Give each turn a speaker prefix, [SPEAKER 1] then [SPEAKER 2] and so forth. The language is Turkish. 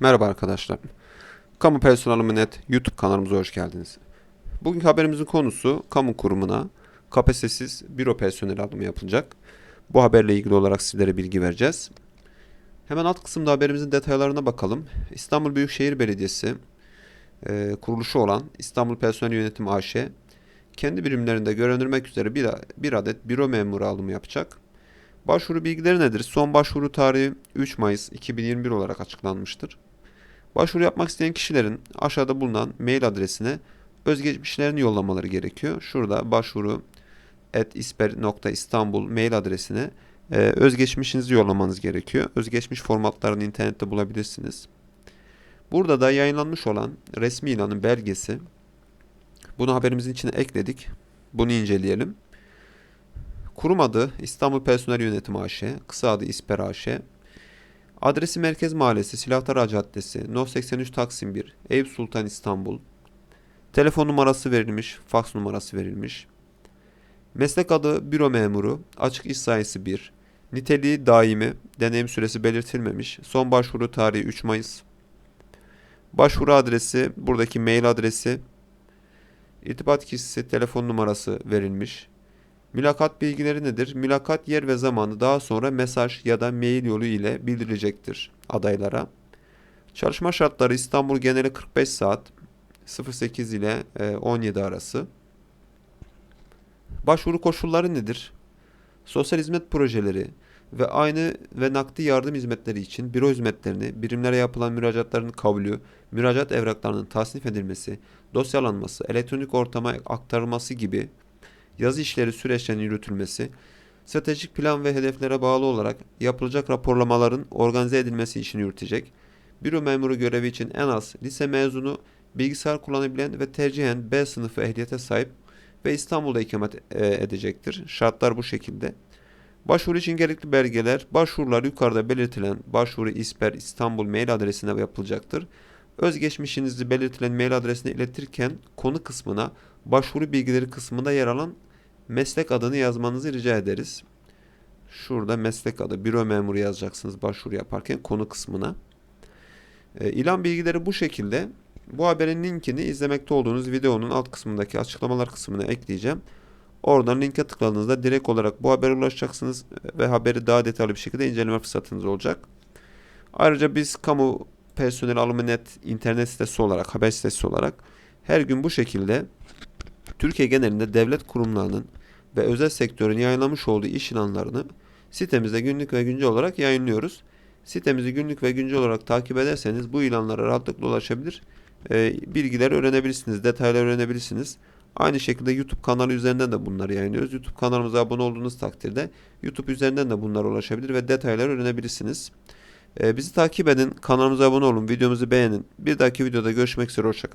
[SPEAKER 1] Merhaba arkadaşlar. Kamu Personeli Net YouTube kanalımıza hoş geldiniz. Bugünkü haberimizin konusu kamu kurumuna kapasitesiz büro personeli alımı yapılacak. Bu haberle ilgili olarak sizlere bilgi vereceğiz. Hemen alt kısımda haberimizin detaylarına bakalım. İstanbul Büyükşehir Belediyesi e, kuruluşu olan İstanbul Personel Yönetim AŞ kendi birimlerinde görevlendirmek üzere bir, bir adet büro memuru alımı yapacak. Başvuru bilgileri nedir? Son başvuru tarihi 3 Mayıs 2021 olarak açıklanmıştır. Başvuru yapmak isteyen kişilerin aşağıda bulunan mail adresine özgeçmişlerini yollamaları gerekiyor. Şurada başvuru isper.istanbul mail adresine e, özgeçmişinizi yollamanız gerekiyor. Özgeçmiş formatlarını internette bulabilirsiniz. Burada da yayınlanmış olan resmi ilanın belgesi. Bunu haberimizin içine ekledik. Bunu inceleyelim. Kurum adı İstanbul Personel Yönetimi AŞ, kısa adı İSPER AŞ. Adresi Merkez Mahallesi, Silahtar Caddesi, No 83 Taksim 1, Eyüp Sultan İstanbul. Telefon numarası verilmiş, faks numarası verilmiş. Meslek adı büro memuru, açık iş sayısı 1. Niteliği daimi, deneyim süresi belirtilmemiş. Son başvuru tarihi 3 Mayıs. Başvuru adresi, buradaki mail adresi. İrtibat kişisi, telefon numarası verilmiş. Mülakat bilgileri nedir? Mülakat yer ve zamanı daha sonra mesaj ya da mail yolu ile bildirilecektir adaylara. Çalışma şartları İstanbul geneli 45 saat 08 ile 17 arası. Başvuru koşulları nedir? Sosyal hizmet projeleri ve aynı ve nakdi yardım hizmetleri için büro hizmetlerini, birimlere yapılan müracaatların kabulü, müracaat evraklarının tasnif edilmesi, dosyalanması, elektronik ortama aktarılması gibi yazı işleri süreçlerinin yürütülmesi, stratejik plan ve hedeflere bağlı olarak yapılacak raporlamaların organize edilmesi için yürütecek, büro memuru görevi için en az lise mezunu, bilgisayar kullanabilen ve tercihen B sınıfı ehliyete sahip ve İstanbul'da ikamet e, edecektir. Şartlar bu şekilde. Başvuru için gerekli belgeler, başvurular yukarıda belirtilen başvuru İSPER İstanbul mail adresine yapılacaktır. Özgeçmişinizi belirtilen mail adresine iletirken konu kısmına başvuru bilgileri kısmında yer alan meslek adını yazmanızı rica ederiz. Şurada meslek adı, büro memuru yazacaksınız başvuru yaparken konu kısmına. E, ilan bilgileri bu şekilde. Bu haberin linkini izlemekte olduğunuz videonun alt kısmındaki açıklamalar kısmına ekleyeceğim. Oradan linke tıkladığınızda direkt olarak bu habere ulaşacaksınız ve haberi daha detaylı bir şekilde inceleme fırsatınız olacak. Ayrıca biz kamu personel alımı net internet sitesi olarak, haber sitesi olarak her gün bu şekilde Türkiye genelinde devlet kurumlarının ve özel sektörün yayınlamış olduğu iş ilanlarını sitemizde günlük ve güncel olarak yayınlıyoruz. Sitemizi günlük ve güncel olarak takip ederseniz bu ilanlara rahatlıkla ulaşabilir, e, bilgiler öğrenebilirsiniz, detaylar öğrenebilirsiniz. Aynı şekilde YouTube kanalı üzerinden de bunları yayınlıyoruz. YouTube kanalımıza abone olduğunuz takdirde YouTube üzerinden de bunlara ulaşabilir ve detaylar öğrenebilirsiniz. E, bizi takip edin, kanalımıza abone olun, videomuzu beğenin. Bir dahaki videoda görüşmek üzere, hoşçakalın.